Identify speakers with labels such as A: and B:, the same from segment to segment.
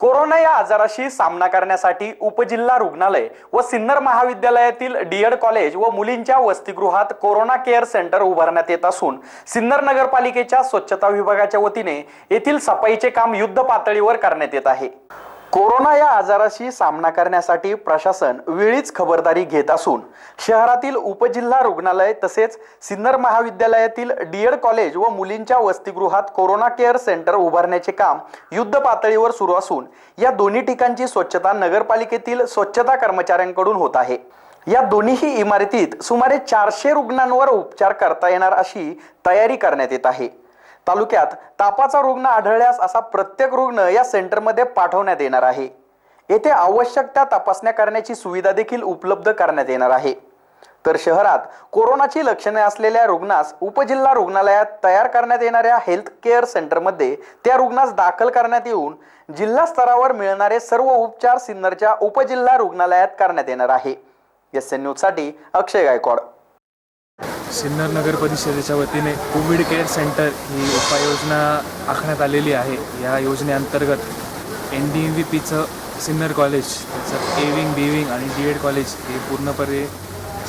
A: Corona या आजाराशी सामना करण्यासाठी उपजिल्हा रुग्णालय व सिन्नर महाविद्यालयातील डीएड कॉलेज व मुलींच्या वसतिगृहात कोरोना केअर सेंटर उभारण्यात येत असून सिन्नर नगरपालिकेच्या स्वच्छता विभागाच्या वतीने येथील सफाईचे काम युद्ध पातळीवर करण्यात येत आहे. कोरोना या आजाराशी सामना करण्यासाठी प्रशासन वेळीच खबरदारी घेत असून शहरातील उपजिल्हा रुग्णालय तसेच सिन्नर महाविद्यालयातील डीएड कॉलेज व मुलींच्या वसतिगृहात कोरोना केअर सेंटर उभारण्याचे काम युद्ध पातळीवर सुरू असून या दोन्ही ठिकाणची स्वच्छता नगरपालिकेतील स्वच्छता कर्मचाऱ्यांकडून होत आहे. या दोन्हीही इमारतीत सुमारे चारशे रुग्णांवर उपचार करता येणार अशी तयारी करण्यात येत आहे. तालुक्यात तापाचा रुग्ण आढळल्यास असा प्रत्येक रुग्ण या सेंटरमध्ये पाठवण्यात येणार आहे. येथे आवश्यक त्या तपासण्या करण्याची सुविधा देखील उपलब्ध करण्यात येणार आहे. तर शहरात कोरोनाची लक्षणे असलेल्या रुग्णास उपजिल्हा रुग्णालयात तयार करण्यात येणाऱ्या हेल्थ केअर सेंटरमध्ये त्या रुग्णास दाखल करण्यात येऊन जिल्हा स्तरावर मिळणारे सर्व उपचार सिन्नरच्या उपजिल्हा रुग्णालयात करण्यात येणार आहे. एस एन न्यूजसाठी अक्षय गायकवाड.
B: सिन्नर नगर परिषदेच्या वतीने कोविड केअर सेंटर ही उपाययोजना आखण्यात आलेली आहे. या योजनेअंतर्गत एन डी एम व्ही पीचं सिन्नर कॉलेज त्याचं एविंग बिविंग आणि डी एड कॉलेज हे पूर्णपणे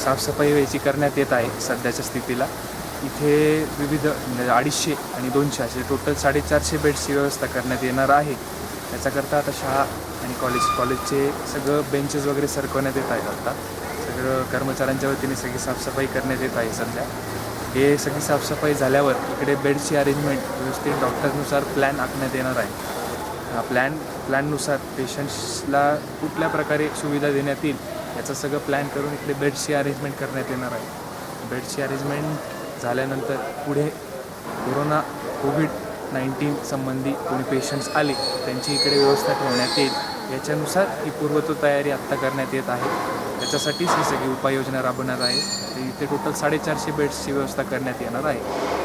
B: साफसफाई व्हायची करण्यात येत आहे सध्याच्या स्थितीला. इथे विविध म्हणजे अडीचशे आणि दोनशे असे टोटल साडेचारशे बेड्सची व्यवस्था करण्यात येणार आहे. त्याच्याकरता आता शाळा आणि कॉलेज कॉलेजचे सगळं बेंचेस वगैरे सरकवण्यात येत आहेत आता. सगळं कर्मचाऱ्यांच्या वतीने सगळी साफसफाई करण्यात येत आहे सध्या. हे सगळी साफसफाई झाल्यावर इकडे बेडची अरेंजमेंट व्यवस्थित डॉक्टरनुसार प्लॅन आखण्यात येणार आहे. हा प्लॅन प्लॅननुसार पेशंट्सला कुठल्या प्रकारे सुविधा देण्यात येईल याचं सगळं प्लॅन करून इकडे बेडची अरेंजमेंट करण्यात येणार आहे. बेडची अरेंजमेंट झाल्यानंतर पुढे कोरोना कोविड नाईन्टीन संबंधी कोणी पेशंट्स आले त्यांची इकडे व्यवस्था ठेवण्यात येईल. याच्यानुसार ही पूर्वतो तयारी आत्ता करण्यात येत आहे. त्याच्यासाठीच ही सगळी उपाययोजना राबवण्यात आहे. इथे टोटल साडेचारशे बेड्सची व्यवस्था करण्यात येणार आहे.